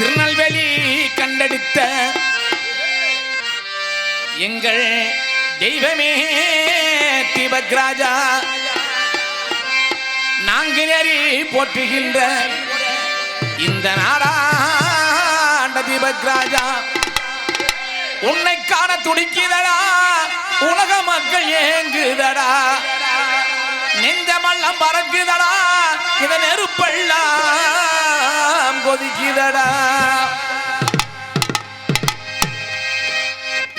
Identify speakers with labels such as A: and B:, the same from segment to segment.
A: திருநெல்வேலி கண்டெடுத்த எங்கள் தெய்வமே தீபக் ராஜா. நான்கு நெறி போற்றுகின்ற இந்த நாடாண்ட தீபக்ராஜா உன்னை காண துடிக்கிறடா உலக மக்கள் ஏங்குதடா. நெஞ்சமெல்லாம் பறக்குதடா இதன் நெருப்பள்ளா கொதிக்குதடா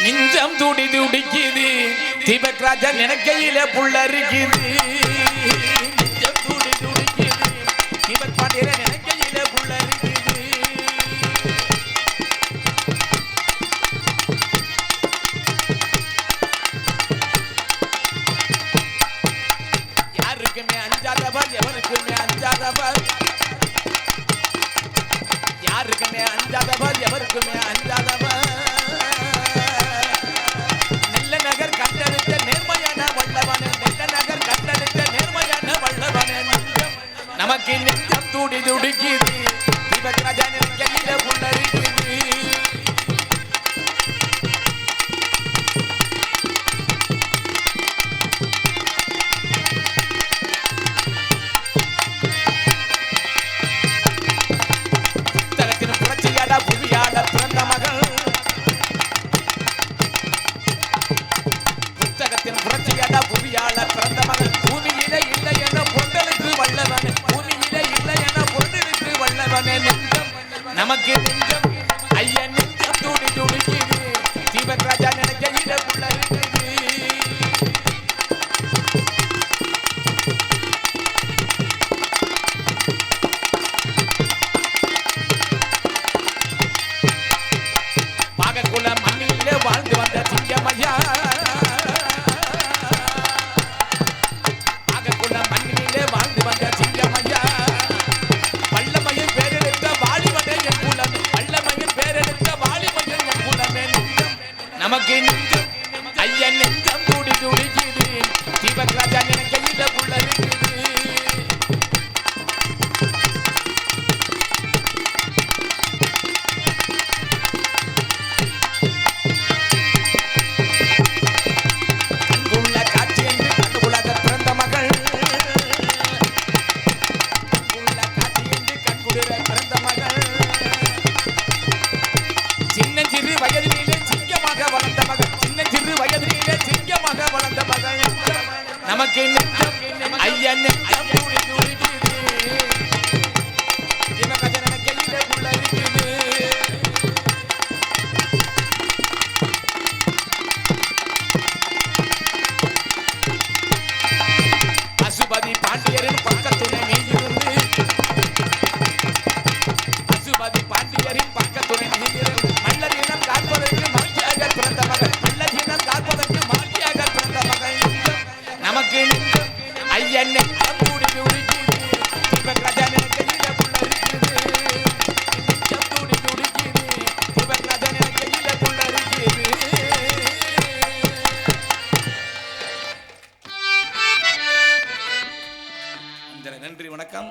A: நெஞ்சம் துடி துடிக்குது தீபக் ராஜா நினைக்கையில புள்ளரிக்குது நெஞ்சம் துடி துடிக்குது தீபக் பாண்டியர நினைக்கையில யாருக்குமே அஞ்சாதவர் எவருக்குமே அஞ்சாதவர்? யாருக்குமே அஞ்சாதவர் எவருக்குமே அஞ்சாதவர் நெல்ல நகர் கண்டெடுத்த நேர்மையான வல்லவனே நெல்ல நகர் கண்டெடுத்த நேர்மையான வல்லவனே. நமக்கு நெஞ்சம் துடி துடிக்குது. தீபகராஜன் கையில நமக்கு நெஞ்சம் நமக்கு நெஞ்சம் ஐயன் நெஞ்சம் துடி துடிக்குது. தீபக் ராஜா நினைக்கையில புள்ள இருக்குது. அங்குள்ள காட்சி என்று நமக்கு நெஞ்சம் ஐயன் பசுபதி பாண்டியரின் தன்னை அம்புடி உரிச்சு நன்றி வணக்கம்.